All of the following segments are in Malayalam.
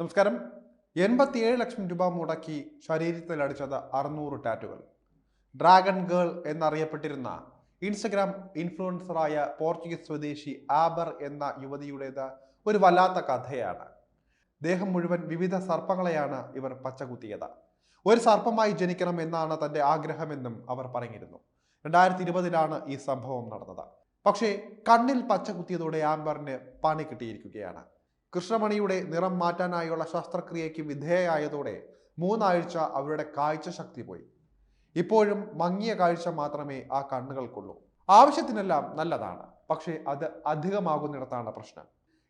നമസ്കാരം. എൺപത്തിയേഴ് ലക്ഷം രൂപ മുടക്കി ശരീരത്തിൽ അടിച്ചത് അറുന്നൂറ് ടാറ്റുകൾ. ഡ്രാഗൺ ഗേൾ എന്നറിയപ്പെട്ടിരുന്ന ഇൻസ്റ്റഗ്രാം ഇൻഫ്ലുവൻസറായ പോർച്ചുഗീസ് സ്വദേശി ആബർ എന്ന യുവതിയുടേത് ഒരു വല്ലാത്ത കഥയാണ്. ദേഹം മുഴുവൻ വിവിധ സർപ്പങ്ങളെയാണ് ഇവർ പച്ചകുത്തിയത്. ഒരു സർപ്പമായി ജനിക്കണം എന്നാണ് തന്റെ ആഗ്രഹമെന്നും അവർ പറഞ്ഞിരുന്നു. രണ്ടായിരത്തി ഇരുപതിലാണ് ഈ സംഭവം നടന്നത്. പക്ഷേ കണ്ണിൽ പച്ച കുത്തിയതോടെ ആംബറിന് പണി കിട്ടിയിരിക്കുകയാണ്. കൃഷ്ണമണിയുടെ നിറം മാറ്റാനായുള്ള ശസ്ത്രക്രിയയ്ക്ക് വിധേയയായതോടെ മൂന്നാഴ്ച അവരുടെ കാഴ്ച ശക്തി പോയി. ഇപ്പോഴും മങ്ങിയ കാഴ്ച മാത്രമേ ആ കണ്ണുകൾക്കുള്ളൂ. ആവശ്യത്തിനെല്ലാം നല്ലതാണ്. പക്ഷേ അത് അധികമാകുന്നിടത്താണ് പ്രശ്നം.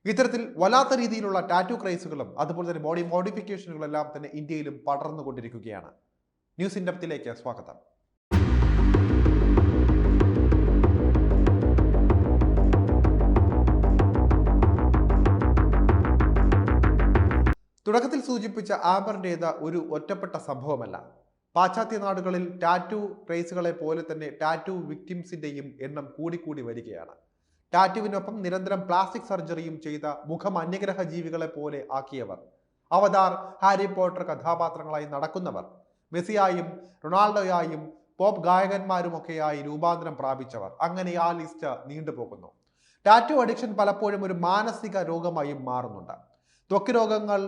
ഇത്തരത്തിൽ വല്ലാത്ത രീതിയിലുള്ള ടാറ്റു ക്രൈസുകളും അതുപോലെ തന്നെ ബോഡി മോഡിഫിക്കേഷനുകളെല്ലാം തന്നെ ഇന്ത്യയിലും പടർന്നുകൊണ്ടിരിക്കുകയാണ്. ന്യൂസ് ഇൻഡപ്തിലേക്ക് സ്വാഗതം. തുടക്കത്തിൽ സൂചിപ്പിച്ച ആംബറിന്റേത് ഒരു ഒറ്റപ്പെട്ട സംഭവമല്ല. പാശ്ചാത്യ നാടുകളിൽ ടാറ്റു ട്രേസുകളെ പോലെ തന്നെ ടാറ്റു വിക്ടിംസിന്റെയും എണ്ണം കൂടിക്കൂടി വരികയാണ്. ടാറ്റുവിനൊപ്പം നിരന്തരം പ്ലാസ്റ്റിക് സർജറിയും ചെയ്ത മുഖം അന്യഗ്രഹ ജീവികളെ പോലെ ആക്കിയവർ. അവതാർ ഹാരി പോട്ടർ കഥാപാത്രങ്ങളായി നടക്കുന്നവർ. മെസ്സിയായും റൊണാൾഡോയായും പോപ്പ് ഗായകന്മാരുമൊക്കെയായി രൂപാന്തരം പ്രാപിച്ചവർ. അങ്ങനെ ആ ലിസ്റ്റ് നീണ്ടുപോകുന്നു. ടാറ്റു അഡിക്ഷൻ പലപ്പോഴും ഒരു മാനസിക രോഗമായും മാറുന്നുണ്ട്. ത്വക്ക് രോഗങ്ങൾ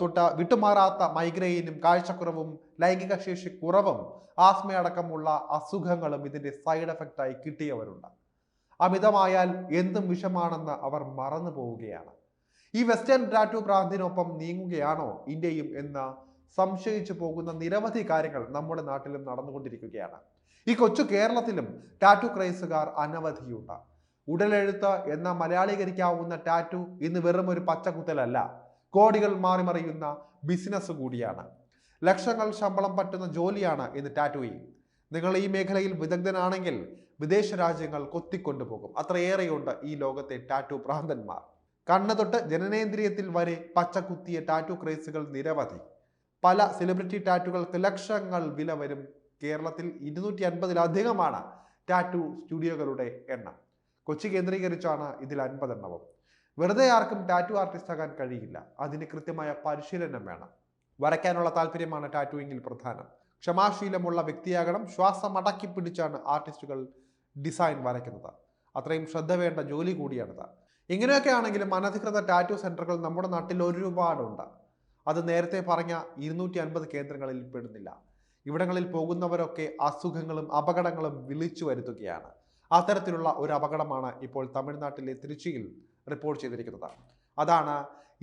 തൊട്ട വിട്ടുമാറാത്ത മൈഗ്രെയിനും കാഴ്ചക്കുറവും ലൈംഗിക ശേഷി കുറവും ആസ്മയടക്കമുള്ള അസുഖങ്ങളും ഇതിന്റെ സൈഡ് എഫക്റ്റായി കിട്ടിയവരുണ്ട്. അമിതമായാൽ എന്തും വിഷമാണെന്ന് അവർ മറന്നു പോവുകയാണ്. ഈ വെസ്റ്റേൺ ടാറ്റു ഭ്രാന്തിനൊപ്പം നീങ്ങുകയാണോ ഇന്ത്യയും എന്ന് സംശയിച്ചു പോകുന്ന നിരവധി കാര്യങ്ങൾ നമ്മുടെ നാട്ടിലും നടന്നുകൊണ്ടിരിക്കുകയാണ്. ഈ കൊച്ചു കേരളത്തിലും ടാറ്റു ക്രൈസുകാർ അനവധിയുണ്ട്. ഉടലെഴുത്ത് എന്ന മലയാളീകരിക്കാവുന്ന ടാറ്റു ഇന്ന് വെറും ഒരു പച്ചക്കുത്തലല്ല. കോടികൾ മാറിമറിയുന്ന ബിസിനസ് കൂടിയാണ്. ലക്ഷങ്ങൾ ശമ്പളം പറ്റുന്ന ജോലിയാണ് ഇന്ന് ടാറ്റുയിങ് നിങ്ങൾ ഈ മേഖലയിൽ വിദഗ്ധനാണെങ്കിൽ വിദേശ രാജ്യങ്ങൾ കൊത്തിക്കൊണ്ടുപോകും. അത്രയേറെയുണ്ട് ഈ ലോകത്തെ ടാറ്റു ഭ്രാന്തന്മാർ. കണ്ണ് തൊട്ട് ജനനേന്ദ്രിയത്തിൽ വരെ പച്ചക്കുത്തിയ ടാറ്റു ക്രേസുകൾ നിരവധി. പല സെലിബ്രിറ്റി ടാറ്റുകൾക്ക് ലക്ഷങ്ങൾ വില വരും കേരളത്തിൽ ഇരുന്നൂറ്റി അൻപതിലധികമാണ് ടാറ്റു സ്റ്റുഡിയോകളുടെ എണ്ണം. കൊച്ചി കേന്ദ്രീകരിച്ചാണ് ഇതിൽ അൻപതെണ്ണവും. വെറുതെ ആർക്കും ടാറ്റു ആർട്ടിസ്റ്റ് ആകാൻ കഴിയില്ല. അതിന് കൃത്യമായ പരിശീലനം വേണം. വരയ്ക്കാനുള്ള താല്പര്യമാണ് ടാറ്റുവിങ്ങിൽ പ്രധാനം. ക്ഷമാശീലമുള്ള വ്യക്തിയാകണം ശ്വാസം അടക്കി പിടിച്ചാണ് ആർട്ടിസ്റ്റുകൾ ഡിസൈൻ വരയ്ക്കുന്നത്. അത്രയും ശ്രദ്ധ വേണ്ട ജോലി കൂടിയാണിത്. ഇങ്ങനെയൊക്കെ ആണെങ്കിലും അനധികൃത ടാറ്റു സെന്ററുകൾ നമ്മുടെ നാട്ടിൽ ഒരുപാടുണ്ട്. അത് നേരത്തെ പറഞ്ഞ ഇരുന്നൂറ്റി അൻപത് കേന്ദ്രങ്ങളിൽ പെടുന്നില്ല. ഇവിടങ്ങളിൽ പോകുന്നവരൊക്കെ അസുഖങ്ങളും അപകടങ്ങളും വിളിച്ചു വരുത്തുകയാണ്. അത്തരത്തിലുള്ള ഒരു അപകടമാണ് ഇപ്പോൾ തമിഴ്നാട്ടിലെ തിരുച്ചിയിൽ റിപ്പോർട്ട് ചെയ്തിരിക്കുന്നത്. അതാണ്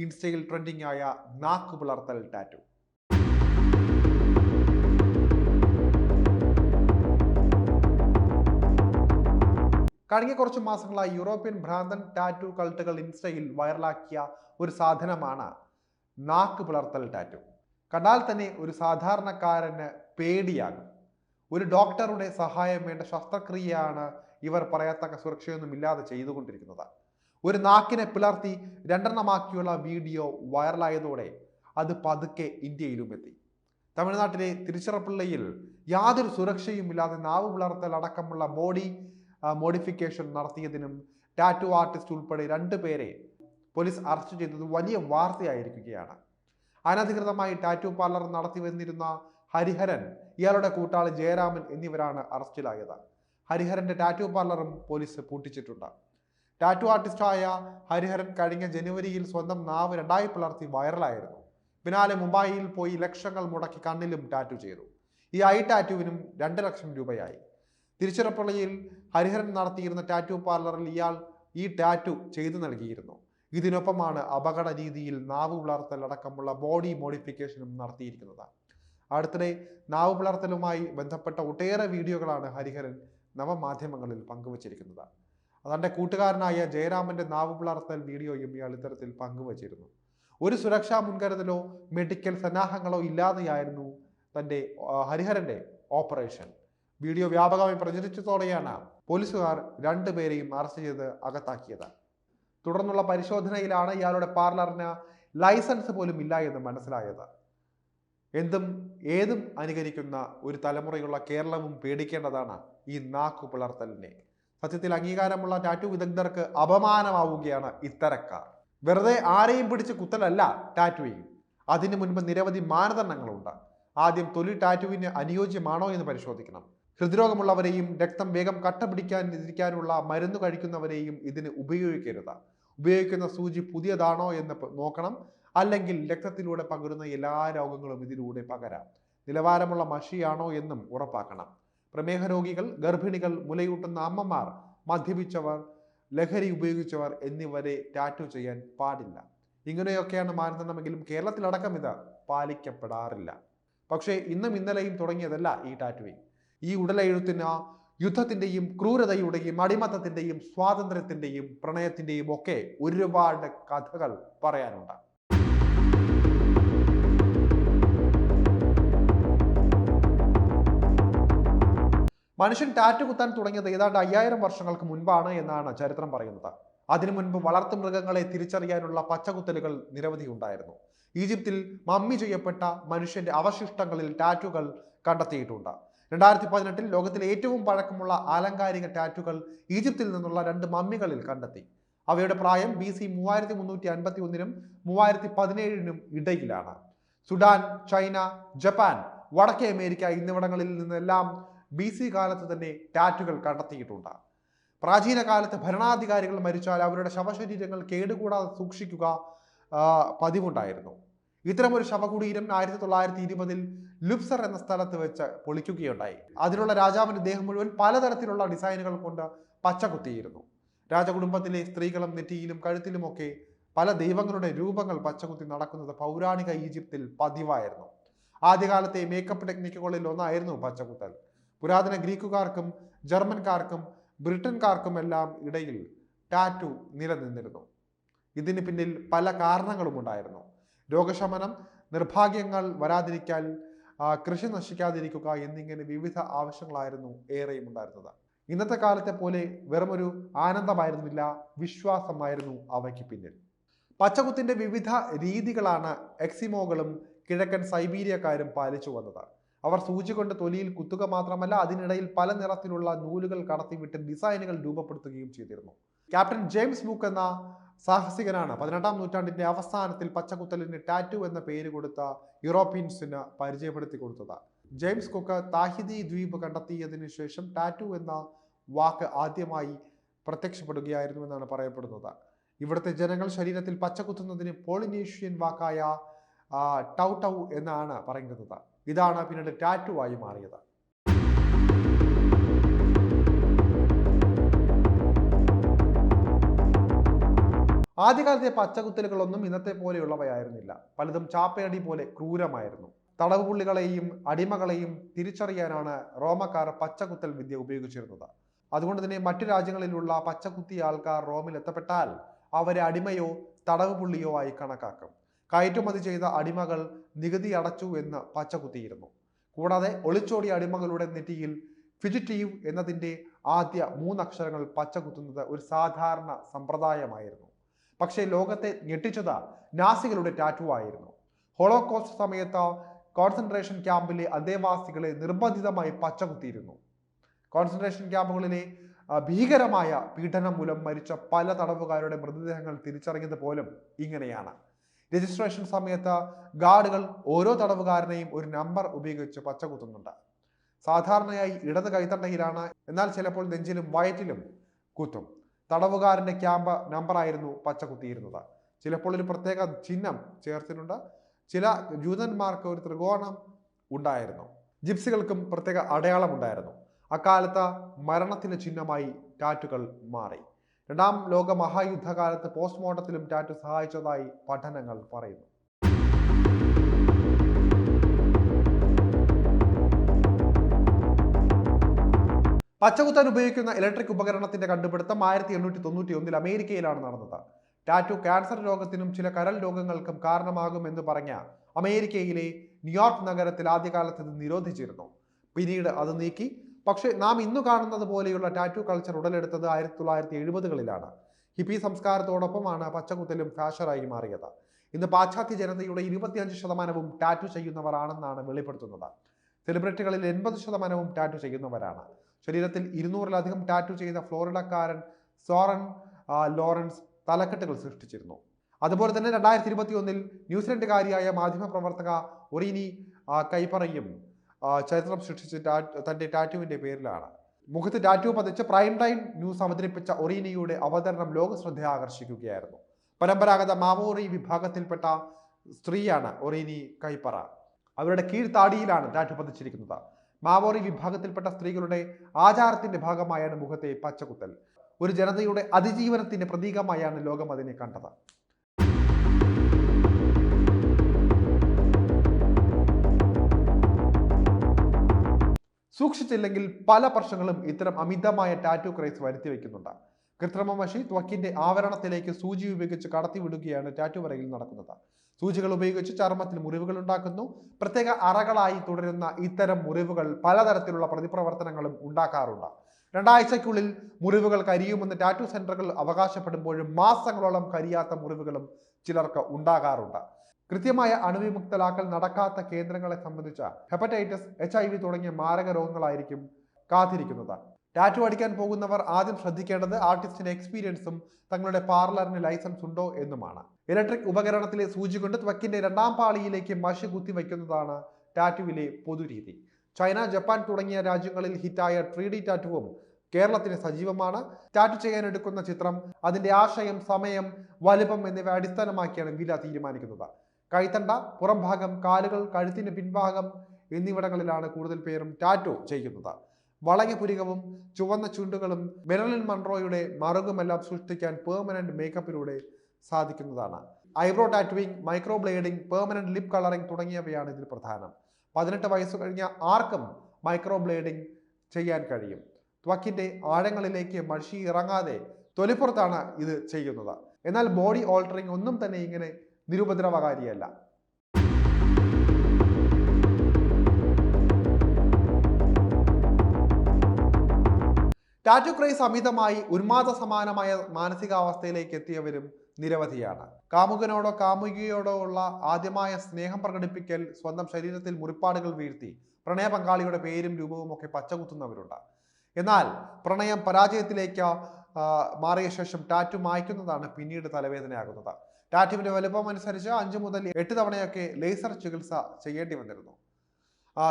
ഇൻസ്റ്റയിൽ ട്രെൻഡിംഗ് ആയ നാക്ക് പുലർത്തൽ ടാറ്റു കഴിഞ്ഞ കുറച്ച് മാസങ്ങളായി യൂറോപ്യൻ ഭ്രാന്തൻ ടാറ്റു കൾട്ടുകൾ ഇൻസ്റ്റയിൽ വൈറലാക്കിയ ഒരു സാധനമാണ് നാക്ക് പുലർത്തൽ ടാറ്റു കണ്ടാൽ തന്നെ ഒരു സാധാരണക്കാരന് പേടിയാകും. ഒരു ഡോക്ടറുടെ സഹായം വേണ്ട ശസ്ത്രക്രിയയാണ് ഇവർ പറയത്തക്ക സുരക്ഷയൊന്നും ഇല്ലാതെ ചെയ്തുകൊണ്ടിരിക്കുന്നത്. ഒരു നാക്കിനെ പിളർത്തി രണ്ടെണ്ണമാക്കിയുള്ള വീഡിയോ വൈറലായതോടെ അത് പതുക്കെ ഇന്ത്യയിലും എത്തി തമിഴ്നാട്ടിലെ തിരുച്ചിറപ്പള്ളിയിൽ യാതൊരു സുരക്ഷയും ഇല്ലാതെ നാവ് പിളർത്തൽ അടക്കമുള്ള ബോഡി മോഡിഫിക്കേഷൻ നടത്തിയതിനും ടാറ്റു ആർട്ടിസ്റ്റ് ഉൾപ്പെടെ രണ്ടു പേരെ പോലീസ് അറസ്റ്റ് ചെയ്തത് വലിയ വാർത്തയായിരിക്കുകയാണ്. അനധികൃതമായി ടാറ്റു പാർലർ നടത്തി വന്നിരുന്ന ഹരിഹരൻ ഇയാളുടെ കൂട്ടാളി ജയരാമൻ എന്നിവരാണ് അറസ്റ്റിലായത്. ഹരിഹരന്റെ ടാറ്റു പാർലറും പോലീസ് പൂട്ടിച്ചിട്ടുണ്ട്. ടാറ്റു ആർട്ടിസ്റ്റായ ഹരിഹരൻ കഴിഞ്ഞ ജനുവരിയിൽ സ്വന്തം നാവ് രണ്ടായി പിളർത്തി വൈറലായിരുന്നു. പിന്നാലെ മുംബൈയിൽ പോയി ലക്ഷങ്ങൾ മുടക്കി കണ്ണിലും ടാറ്റു ചെയ്തു. ഈ ഐ ടാറ്റുവിനും രണ്ട് ലക്ഷം രൂപയായി. തിരുച്ചിറപ്പള്ളിയിൽ ഹരിഹരൻ നടത്തിയിരുന്ന ടാറ്റു പാർലറിൽ ഇയാൾ ഈ ടാറ്റു ചെയ്തു നൽകിയിരുന്നു. ഇതിനൊപ്പമാണ് അപകട രീതിയിൽ നാവ് പിളർത്തൽ അടക്കമുള്ള ബോഡി മോഡിഫിക്കേഷനും നടത്തിയിരിക്കുന്നത്. അടുത്തിടെ നാവ് പിളർത്തലുമായി ബന്ധപ്പെട്ട ഒട്ടേറെ വീഡിയോകളാണ് ഹരിഹരൻ നവമാധ്യമങ്ങളിൽ പങ്കുവച്ചിരിക്കുന്നത്. തന്റെ കൂട്ടുകാരനായ ജയരാമന്റെ നാവ് പിളർത്തൽ വീഡിയോയും ഇയാൾ ഇത്തരത്തിൽ പങ്കുവച്ചിരുന്നു. ഒരു സുരക്ഷാ മുൻകരുതലോ മെഡിക്കൽ സന്നാഹങ്ങളോ ഇല്ലാതെയായിരുന്നു തന്റെ ഹരിഹരന്റെ ഓപ്പറേഷൻ. വീഡിയോ വ്യാപകമായി പ്രചരിച്ചതോടെയാണ് പോലീസുകാർ രണ്ടുപേരെയും അറസ്റ്റ് ചെയ്ത് അകത്താക്കിയത്. തുടർന്നുള്ള പരിശോധനയിലാണ് ഇയാളുടെ പാർലറിന് ലൈസൻസ് പോലും ഇല്ല എന്ന് മനസ്സിലായത്. എന്തും ഏതും അനുകരിക്കുന്ന ഒരു തലമുറയുള്ള കേരളവും പേടിക്കേണ്ടതാണ് ഈ നാക്കു പിളർത്തലിനെ. സത്യത്തിൽ അംഗീകാരമുള്ള ടാറ്റു വിദഗ്ധർക്ക് അപമാനമാവുകയാണ് ഇത്തരക്കാർ. വെറുതെ ആരെയും പിടിച്ച് കുത്തലല്ല ടാറ്റുവിങ് അതിനു മുൻപ് നിരവധി മാനദണ്ഡങ്ങളുണ്ട്. ആദ്യം തൊലി ടാറ്റുവിന് അനുയോജ്യമാണോ എന്ന് പരിശോധിക്കണം. ഹൃദ്രോഗമുള്ളവരെയും രക്തം വേഗം കട്ട പിടിക്കാനിരിക്കാനുള്ള മരുന്ന് കഴിക്കുന്നവരെയും ഇതിന് ഉപയോഗിക്കരുത്. ഉപയോഗിക്കുന്ന സൂചി പുതിയതാണോ എന്ന് നോക്കണം. അല്ലെങ്കിൽ രക്തത്തിലൂടെ പകരുന്ന എല്ലാ രോഗങ്ങളും ഇതിലൂടെ പകരാം. നിലവാരമുള്ള മഷിയാണോ എന്നും ഉറപ്പാക്കണം. പ്രമേഹ രോഗികൾ ഗർഭിണികൾ മുലയൂട്ടുന്ന അമ്മമാർ മദ്യപിച്ചവർ ലഹരി ഉപയോഗിച്ചവർ എന്നിവരെ ടാറ്റു ചെയ്യാൻ പാടില്ല. ഇങ്ങനെയൊക്കെയാണ് മാനദണ്ഡമെങ്കിലും കേരളത്തിലടക്കം ഇത് പാലിക്കപ്പെടാറില്ല. പക്ഷേ ഇന്നും ഇന്നലെയും തുടങ്ങിയതല്ല ഈ ടാറ്റുവിങ് ഈ ഉടലെഴുത്തിന് യുദ്ധത്തിന്റെയും ക്രൂരതയുടെയും അടിമത്തത്തിന്റെയും സ്വാതന്ത്ര്യത്തിന്റെയും പ്രണയത്തിന്റെയും ഒക്കെ ഒരുപാട് കഥകൾ പറയാനുണ്ട്. മനുഷ്യൻ ടാറ്റു കുത്താൻ തുടങ്ങിയത് ഏതാണ്ട് അയ്യായിരം വർഷങ്ങൾക്ക് മുൻപാണ് എന്നാണ് ചരിത്രം പറയുന്നത്. അതിനു മുൻപ് വളർത്തു മൃഗങ്ങളെ തിരിച്ചറിയാനുള്ള പച്ചകുത്തലുകൾ നിരവധി ഉണ്ടായിരുന്നു. ഈജിപ്തിൽ മമ്മി ചെയ്യപ്പെട്ട മനുഷ്യന്റെ അവശിഷ്ടങ്ങളിൽ ടാറ്റുകൾ കണ്ടെത്തിയിട്ടുണ്ട്. രണ്ടായിരത്തി പതിനെട്ടിൽ ലോകത്തിലെ ഏറ്റവും പഴക്കമുള്ള ആലങ്കാരിക ടാറ്റുകൾ ഈജിപ്തിൽ നിന്നുള്ള രണ്ട് മമ്മികളിൽ കണ്ടെത്തി. അവയുടെ പ്രായം ബി സി മൂവായിരത്തി മുന്നൂറ്റി അൻപത്തി ഒന്നിനും മൂവായിരത്തി പതിനേഴിനും ഇടയിലാണ്. സുഡാൻ ചൈന ജപ്പാൻ വടക്കേ അമേരിക്ക എന്നിവിടങ്ങളിൽ നിന്നെല്ലാം ബി സി കാലത്ത് തന്നെ ടാറ്റുകൾ കണ്ടെത്തിയിട്ടുണ്ട്. പ്രാചീന കാലത്ത് ഭരണാധികാരികൾ മരിച്ചാൽ അവരുടെ ശവശരീരങ്ങൾ കേടുകൂടാതെ സൂക്ഷിക്കുക പതിവുണ്ടായിരുന്നു. ഇത്തരമൊരു ശവകുടീരം ആയിരത്തി തൊള്ളായിരത്തി ഇരുപതിൽ ലുപ്സർ എന്ന സ്ഥലത്ത് വെച്ച് പൊളിക്കുകയുണ്ടായി. അതിലുള്ള രാജാവിന്റെ ദേഹം മുഴുവൻ പലതരത്തിലുള്ള ഡിസൈനുകൾ കൊണ്ട് പച്ചകുത്തിയിരുന്നു. രാജകുടുംബത്തിലെ സ്ത്രീകളും നെറ്റിയിലും കഴുത്തിലുമൊക്കെ പല ദൈവങ്ങളുടെ രൂപങ്ങൾ പച്ചകുത്തി നടക്കുന്നത് പൗരാണിക ഈജിപ്തിൽ പതിവായിരുന്നു. ആദ്യകാലത്തെ മേക്കപ്പ് ടെക്നിക്കുകളിൽ ഒന്നായിരുന്നു പച്ചകുത്തൽ. പുരാതന ഗ്രീക്കുകാർക്കും ജർമ്മൻകാർക്കും ബ്രിട്ടൻകാർക്കും എല്ലാം ഇടയിൽ ടാറ്റു നിലനിന്നിരുന്നു. ഇതിന് പിന്നിൽ പല കാരണങ്ങളും ഉണ്ടായിരുന്നു. രോഗശമനം നിർഭാഗ്യങ്ങൾ വരാതിരിക്കാൻ കൃഷി നശിക്കാതിരിക്കുക എന്നിങ്ങനെ വിവിധ ആവശ്യങ്ങളായിരുന്നു ഏറെയും ഉണ്ടായിരുന്നത്. ഇന്നത്തെ കാലത്തെ പോലെ വെറുമൊരു ആനന്ദമായിരുന്നില്ല വിശ്വാസമായിരുന്നു അവയ്ക്ക് പിന്നിൽ. പച്ചകുത്തിന്റെ വിവിധ രീതികളാണ് എക്സിമോകളും കിഴക്കൻ സൈബീരിയക്കാരും പാലിച്ചു വന്നത്. അവർ സൂചി കൊണ്ട് തൊലിയിൽ കുത്തുക മാത്രമല്ല അതിനിടയിൽ പല നിറത്തിലുള്ള നൂലുകൾ കടത്തിവിട്ട് ഡിസൈനുകൾ രൂപപ്പെടുത്തുകയും ചെയ്തിരുന്നു. ക്യാപ്റ്റൻ ജെയിംസ് ബുക്ക് എന്ന സാഹസികനാണ് പതിനെട്ടാം നൂറ്റാണ്ടിന്റെ അവസാനത്തിൽ പച്ചക്കുത്തലിന് ടാറ്റു എന്ന പേര് കൊടുത്ത യൂറോപ്യൻസിന് പരിചയപ്പെടുത്തി കൊടുത്തത്. ജെയിംസ് കുക്ക് താഹിദി ദ്വീപ് കണ്ടെത്തിയതിനു ശേഷം ടാറ്റു എന്ന വാക്ക് ആദ്യമായി പ്രത്യക്ഷപ്പെടുകയായിരുന്നു എന്നാണ് പറയപ്പെടുന്നത്. ഇവിടുത്തെ ജനങ്ങൾ ശരീരത്തിൽ പച്ചകുത്തുന്നതിന് പോളിനേഷ്യൻ വാക്കായ ടൗ ടൗ എന്നാണ് പറയുന്നത്. ഇതാണ് പിന്നീട് ടാറ്റുവായി മാറിയത്. ആദ്യകാലത്തെ പച്ചകുത്തലുകളൊന്നും ഇന്നത്തെ പോലെയുള്ളവയായിരുന്നില്ല. പലതും ചാപ്പയടി പോലെ ക്രൂരമായിരുന്നു. തടവുപുള്ളികളെയും അടിമകളെയും തിരിച്ചറിയാനാണ് റോമക്കാർ പച്ചകുത്തൽ വിദ്യ ഉപയോഗിച്ചിരുന്നത്. അതുകൊണ്ട് തന്നെ മറ്റു രാജ്യങ്ങളിലുള്ള പച്ചകുത്തിയ ആൾക്കാർ റോമിൽ എത്തപ്പെട്ടാൽ അവരെ അടിമയോ തടവുപുള്ളിയോ ആയി കണക്കാക്കും. കയറ്റുമതി ചെയ്ത അടിമകൾ നികുതി അടച്ചു എന്ന് പച്ചകുത്തിയിരുന്നു. കൂടാതെ ഒളിച്ചോടിയ അടിമകളുടെ നെറ്റിയിൽ ഫിജിറ്റീവ് എന്നതിന്റെ ആദ്യ മൂന്നക്ഷരങ്ങൾ പച്ചകുത്തുന്നത് ഒരു സാധാരണ സമ്പ്രദായമായിരുന്നു. പക്ഷേ ലോകത്തെ ഞെട്ടിച്ചത് നാസികളുടെ ടാറ്റു ആയിരുന്നു. ഹോളോകോസ്റ്റ് സമയത്ത് കോൺസെൻട്രേഷൻ ക്യാമ്പിലെ അന്തേവാസികളെ നിർബന്ധിതമായി പച്ചകുത്തിയിരുന്നു. കോൺസെൻട്രേഷൻ ക്യാമ്പുകളിലെ ഭീകരമായ പീഡനം മൂലം മരിച്ച പല തടവുകാരുടെ മൃതദേഹങ്ങൾ തിരിച്ചറിഞ്ഞത് പോലും ഇങ്ങനെയാണ്. രജിസ്ട്രേഷൻ സമയത്ത് ഗാർഡുകൾ ഓരോ തടവുകാരനെയും ഒരു നമ്പർ ഉപയോഗിച്ച് പച്ചകുത്തുന്നുണ്ട് സാധാരണയായി ഇടത് കൈത്തണ്ടയിലാണ് എന്നാൽ ചിലപ്പോൾ നെഞ്ചിലും വയറ്റിലും കുത്തും. തടവുകാരന്റെ ക്യാമ്പ് നമ്പറായിരുന്നു പച്ച കുത്തിയിരുന്നത്. ചിലപ്പോൾ ഒരു പ്രത്യേക ചിഹ്നം ചേർത്തിട്ടുണ്ട്. ചില ജൂതന്മാർക്ക് ഒരു ത്രികോണം ഉണ്ടായിരുന്നു. ജിപ്സികൾക്കും പ്രത്യേക അടയാളം ഉണ്ടായിരുന്നു. അക്കാലത്ത് മരണത്തിന് ചിഹ്നമായി ടാറ്റുകൾ മാറി. രണ്ടാം ലോക മഹായുദ്ധകാലത്ത് പോസ്റ്റ്മോർട്ടത്തിലും ടാറ്റു സഹായിച്ചതായി പഠനങ്ങൾ പറയുന്നു. പച്ചകുത്താൻ ഉപയോഗിക്കുന്ന ഇലക്ട്രിക് ഉപകരണത്തിന്റെ കണ്ടുപിടുത്തം ആയിരത്തി എണ്ണൂറ്റി തൊണ്ണൂറ്റി ഒന്നിൽ അമേരിക്കയിലാണ് നടന്നത്. ടാറ്റു ക്യാൻസർ രോഗത്തിനും ചില കരൾ രോഗങ്ങൾക്കും കാരണമാകും എന്ന് പറഞ്ഞ അമേരിക്കയിലെ ന്യൂയോർക്ക് നഗരത്തിൽ ആദ്യകാലത്ത് ഇത് നിരോധിച്ചിരുന്നു. പിന്നീട് അത് നീക്കി പക്ഷേ നാം ഇന്ന് കാണുന്നത് പോലെയുള്ള ടാറ്റു കൾച്ചർ ഉടലെടുത്തത് ആയിരത്തി തൊള്ളായിരത്തി എഴുപതുകളിലാണ്. ഹിപ്പി സംസ്കാരത്തോടൊപ്പമാണ് പച്ചകുത്തലും ഫാഷനായി മാറിയത്. ഇന്ന് പാശ്ചാത്യ ജനതയുടെ ഇരുപത്തിയഞ്ച് ശതമാനവും ടാറ്റു ചെയ്യുന്നവർ ആണെന്നാണ് വെളിപ്പെടുത്തുന്നത്. സെലിബ്രിറ്റികളിൽ എൺപത് ശതമാനവും ടാറ്റു ചെയ്യുന്നവരാണ്. ശരീരത്തിൽ ഇരുന്നൂറിലധികം ടാറ്റു ചെയ്ത ഫ്ലോറിഡക്കാരൻ സോറൻ ലോറൻസ് തലക്കെട്ടുകൾ സൃഷ്ടിച്ചിരുന്നു. അതുപോലെ തന്നെ രണ്ടായിരത്തി ഇരുപത്തി ഒന്നിൽ ന്യൂസിലൻഡുകാരിയായ മാധ്യമപ്രവർത്തക ഒറീനി കൈപ്പറയും ചരിത്രം സൃഷ്ടിച്ച് തന്റെ ടാറ്റുവിന്റെ പേരിലാണ്. മുഖത്ത് ടാറ്റു പതിച്ച് പ്രൈം ടൈം ന്യൂസ് അവതരിപ്പിച്ച ഒറീനിയുടെ അവതരണം ലോക ശ്രദ്ധ ആകർഷിക്കുകയായിരുന്നു. പരമ്പരാഗത മാവോറി വിഭാഗത്തിൽപ്പെട്ട സ്ത്രീയാണ് ഒറീനി കൈപ്പറ. അവരുടെ കീഴ്ത്താടിയിലാണ് ടാറ്റു പതിച്ചിരിക്കുന്നത്. മാവോറി വിഭാഗത്തിൽപ്പെട്ട സ്ത്രീകളുടെ ആചാരത്തിന്റെ ഭാഗമായാണ് മുഖത്തെ പച്ചകുത്തൽ ഒരു ജനതയുടെ അതിജീവനത്തിന്റെ പ്രതീകമായാണ് ലോകം അതിനെ കണ്ടത്. സൂക്ഷിച്ചില്ലെങ്കിൽ പല പ്രശ്നങ്ങളും ഇത്തരം അമിതമായ ടാറ്റു ക്രൈസ് വരുത്തി വയ്ക്കുന്നുണ്ട് കൃത്രിമ മഷി ത്വക്കിന്റെ ആവരണത്തിലേക്ക് സൂചി ഉപയോഗിച്ച് കടത്തിവിടുകയാണ് ടാറ്റു വരയിൽ നടക്കുന്നത്. സൂചികൾ ഉപയോഗിച്ച് ചർമ്മത്തിൽ മുറിവുകൾ ഉണ്ടാക്കുന്നു. പ്രത്യേക അറകളായി തുടരുന്ന ഇത്തരം മുറിവുകൾ പലതരത്തിലുള്ള പ്രതിപ്രവർത്തനങ്ങളും ഉണ്ടാക്കാറുണ്ട്. രണ്ടാഴ്ചയ്ക്കുള്ളിൽ മുറിവുകൾ കരിയുമെന്ന് ടാറ്റു സെന്ററുകൾ അവകാശപ്പെടുമ്പോഴും മാസങ്ങളോളം കരിയാത്ത മുറിവുകളും ചിലർക്ക് ഉണ്ടാകാറുണ്ട്. കൃത്യമായ അണുവിമുക്തലാക്കൽ നടക്കാത്ത കേന്ദ്രങ്ങളെ സംബന്ധിച്ച ഹെപ്പറ്റൈറ്റിസ് എച്ച് ഐ വി തുടങ്ങിയ മാരക രോഗങ്ങളായിരിക്കും കാത്തിരിക്കുന്നത്. ടാറ്റു അടിക്കാൻ പോകുന്നവർ ആദ്യം ശ്രദ്ധിക്കേണ്ടത് ആർട്ടിസ്റ്റിന്റെ എക്സ്പീരിയൻസും തങ്ങളുടെ പാർലറിന് ലൈസൻസ് ഉണ്ടോ എന്നുമാണ്. ഇലക്ട്രിക് ഉപകരണത്തിലെ സൂചി കൊണ്ട് ത്വക്കിന്റെ രണ്ടാം പാളിയിലേക്ക് മഷി കുത്തിവയ്ക്കുന്നതാണ് ടാറ്റുവിലെ പൊതുരീതി. ചൈന ജപ്പാൻ തുടങ്ങിയ രാജ്യങ്ങളിൽ ഹിറ്റായ ത്രീ ഡി ടാറ്റുവും കേരളത്തിന് സജീവമാണ്. ടാറ്റു ചെയ്യാൻ എടുക്കുന്ന ചിത്രം അതിന്റെ ആശയം സമയം വലുപ്പം എന്നിവ അടിസ്ഥാനമാക്കിയാണ് വില തീരുമാനിക്കുന്നത്. കൈത്തണ്ട പുറംഭാഗം കാലുകൾ കഴുത്തിന് പിൻഭാഗം എന്നിവിടങ്ങളിലാണ് കൂടുതൽ പേരും ടാറ്റോ ചെയ്യുന്നത് വളഞ്ഞ പുരികവും ചുവന്ന ചുണ്ടുകളും മെറലിൻ മൺറോയുടെ മറുകുമെല്ലാം സൃഷ്ടിക്കാൻ പെർമനന്റ് മേക്കപ്പിലൂടെ സാധിക്കുന്നതാണ്. Eyebrow ടാറ്റുവിങ് microblading permanent lip colouring തുടങ്ങിയവയാണ് ഇതിൽ പ്രധാനം. പതിനെട്ട് വയസ്സ് കഴിഞ്ഞ ആർക്കും മൈക്രോ ബ്ലേഡിംഗ് ചെയ്യാൻ കഴിയും. ത്വക്കിന്റെ ആഴങ്ങളിലേക്ക് മഷി ഇറങ്ങാതെ തൊലിപ്പുറത്താണ് ഇത് ചെയ്യുന്നത്. എന്നാൽ ബോഡി ഓൾട്ടറിംഗ് ഒന്നും തന്നെ ഇങ്ങനെ നിരുപദ്രവകാരിയല്ല. ടാറ്റു ക്രൈസ് അമിതമായി ഉന്മാദ സമാനമായ മാനസികാവസ്ഥയിലേക്ക് എത്തിയവരും നിരവധിയാണ്. കാമുകനോടോ കാമുകിയോടോ ഉള്ള ആദ്യമായ സ്നേഹം പ്രകടിപ്പിക്കൽ സ്വന്തം ശരീരത്തിൽ മുറിപ്പാടുകൾ വീഴ്ത്തി പ്രണയ പങ്കാളിയുടെ പേരും രൂപവും ഒക്കെ പച്ചകുത്തുന്നവരുണ്ട്. എന്നാൽ പ്രണയം പരാജയത്തിലേക്ക് മാറിയ ശേഷം ടാറ്റു മായ്ക്കുന്നതാണ് പിന്നീട് തലവേദനയാകുന്നത്. ടാറ്റുവിന്റെ വലുപ്പം അനുസരിച്ച് അഞ്ചു മുതൽ എട്ട് തവണയൊക്കെ ലേസർ ചികിത്സ ചെയ്യേണ്ടി വന്നിരുന്നു.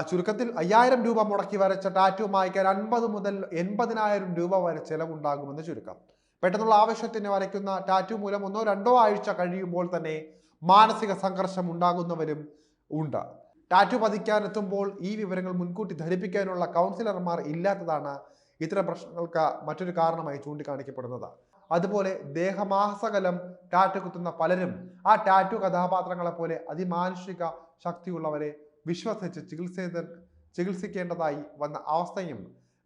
ചുരുക്കത്തിൽ അയ്യായിരം രൂപ മുടക്കി വരച്ച ടാറ്റു അൻപത് മുതൽ എൺപതിനായിരം രൂപ വരെ ചെലവുണ്ടാകുമെന്ന് ചുരുക്കം. പെട്ടെന്നുള്ള ആവശ്യത്തിന് വരയ്ക്കുന്ന ടാറ്റു മൂലം ഒന്നോ രണ്ടോ ആഴ്ച കഴിയുമ്പോൾ തന്നെ മാനസിക സംഘർഷം ഉണ്ടാകുന്നവരും ഉണ്ട്. ടാറ്റു പതിക്കാൻ എത്തുമ്പോൾ ഈ വിവരങ്ങൾ മുൻകൂട്ടി ധരിപ്പിക്കാനുള്ള കൗൺസിലർമാർ ഇല്ലാത്തതാണ് ഇത്തരം പ്രശ്നങ്ങൾക്ക് മറ്റൊരു കാരണമായി ചൂണ്ടിക്കാണിക്കപ്പെടുന്നത്. അതുപോലെ ദേഹമാസകലം ടാറ്റു കുത്തുന്ന പലരും ആ ടാറ്റു കഥാപാത്രങ്ങളെ പോലെ അതിമാനുഷിക ശക്തിയുള്ളവരെ വിശ്വസിച്ച് ചികിത്സ ചികിത്സിക്കേണ്ടതായി വന്ന അവസ്ഥയും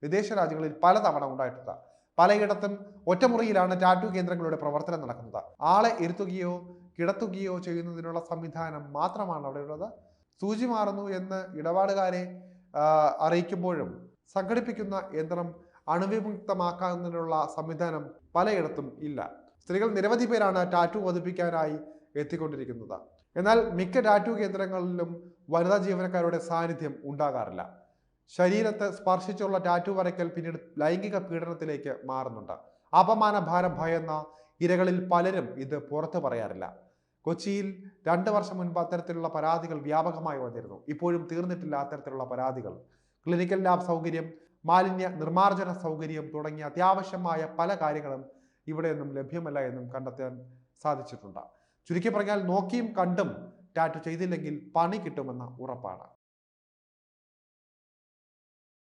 വിദേശ രാജ്യങ്ങളിൽ പലതവണ ഉണ്ടായിട്ടുണ്ട്. പലയിടത്തും ഒറ്റമുറിയിലാണ് ടാറ്റു കേന്ദ്രങ്ങളുടെ പ്രവർത്തനം നടക്കുന്നത്. ആളെ ഇരുത്തുകയോ കിടത്തുകയോ ചെയ്യുന്നതിനുള്ള സംവിധാനം മാത്രമാണ് അവിടെയുള്ളത് സൂചി മാറുന്നു എന്ന് ഇടപാടുകാരെ അറിയിക്കുമ്പോഴും സംഘടിപ്പിക്കുന്ന യന്ത്രം അണുവിമുക്തമാക്കുന്നതിനുള്ള സംവിധാനം പലയിടത്തും ഇല്ല. സ്ത്രീകൾ നിരവധി പേരാണ് ടാറ്റു പതിപ്പിക്കാനായി എത്തിക്കൊണ്ടിരിക്കുന്നത്. എന്നാൽ മിക്ക ടാറ്റു കേന്ദ്രങ്ങളിലും വനിതാ ജീവനക്കാരുടെ സാന്നിധ്യം ഉണ്ടാകാറില്ല. ശരീരത്തെ സ്പർശിച്ചുള്ള ടാറ്റു വരയ്ക്കൽ പിന്നീട് ലൈംഗിക പീഡനത്തിലേക്ക് മാറുന്നുണ്ട്. അപമാന ഭാരം ഭയന്ന ഇരകളിൽ പലരും ഇത് പുറത്തു പറയാറില്ല. കൊച്ചിയിൽ രണ്ട് വർഷം മുൻപ് അത്തരത്തിലുള്ള പരാതികൾ വ്യാപകമായി വന്നിരുന്നു. ഇപ്പോഴും തീർന്നിട്ടില്ല അത്തരത്തിലുള്ള പരാതികൾ. ക്ലിനിക്കൽ ലാബ് സൗകര്യം മാലിന്യ നിർമ്മാർജന സൗകര്യം തുടങ്ങിയ അത്യാവശ്യമായ പല കാര്യങ്ങളും ഇവിടെ നിന്നും ലഭ്യമല്ല എന്നും കണ്ടെത്താൻ സാധിച്ചിട്ടുണ്ട്. ചുരുക്കി പറഞ്ഞാൽ നോക്കിയും കണ്ടും ടാറ്റു ചെയ്തില്ലെങ്കിൽ പണി കിട്ടുമെന്ന ഉറപ്പാണ്.